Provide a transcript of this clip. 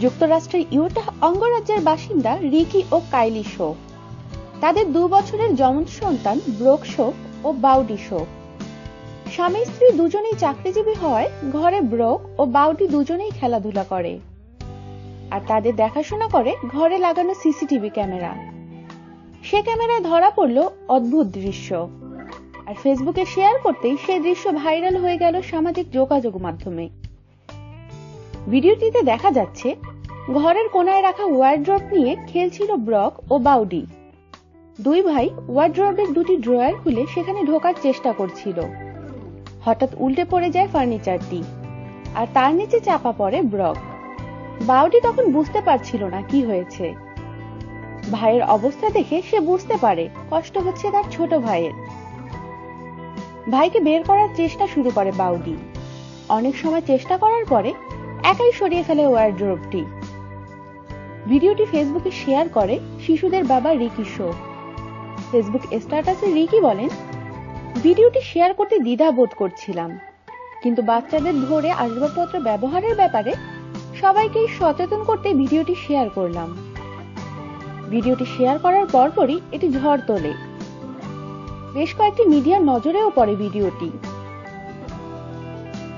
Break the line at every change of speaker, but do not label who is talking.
যুক্তরাষ্ট্রের ইউটা অঙ্গরাজ্যের বাসিন্দা রিকি ও কাইলি শো। তাদের দু বছরের যমজ সন্তান ব্রোক শো ও বাউডি শো। স্বামী স্ত্রী দুজনেই চাকরিজীবী হওয়ায় ঘরে ব্রোক ও বাউডি দুজনেই খেলাধুলা করে। আর তাদের দেখাশোনা করে ঘরে লাগানো সিসিটিভি ক্যামেরা। সে ক্যামেরায় ধরা পড়ল অদ্ভুত দৃশ্য। আর ফেসবুকে শেয়ার করতেই সে দৃশ্য ভাইরাল হয়ে গেল সামাজিক যোগাযোগ মাধ্যমে। ভিডিওটিতে দেখা যাচ্ছে, ঘরের কোনায় রাখা ওয়ার্ড্রপ নিয়ে খেলছিল ব্রক ও বাউডি। দুই ভাই ওয়ার্ড্রপের দুটি ড্রয়ার খুলে সেখানে ঢোকার চেষ্টা করছিল। হঠাৎ উল্টে পড়ে যায় ফার্নিচারটি আর তার নিচে চাপা পড়ে ব্রক। বাউডি তখন বুঝতে পারছিল না কি হয়েছে। ভাইয়ের অবস্থা দেখে সে বুঝতে পারে, কষ্ট হচ্ছে তার ছোট ভাইয়ের। ভাইকে বের করার চেষ্টা শুরু করে বাউডি। অনেক সময় চেষ্টা করার পরে একাই সরিয়ে ফেলে ওয়ারড্রোবটি ভিডিওটি ফেসবুকে শেয়ার করে শিশুদের বাবা রিকি শো। ফেসবুক স্ট্যাটাসে রিকি বলেন, ভিডিওটি শেয়ার করতে দ্বিধা বোধ করছিলাম। কিন্তু বাচ্চাদের ধরে আসবাবপত্র ব্যবহারের ব্যাপারে সবাইকে সচেতন করতে ভিডিওটি শেয়ার করলাম। ভিডিওটি শেয়ার করার পরপরই এটি ঝড় তোলে। বেশ কয়েকটি মিডিয়ার নজরেও পড়ে ভিডিওটি।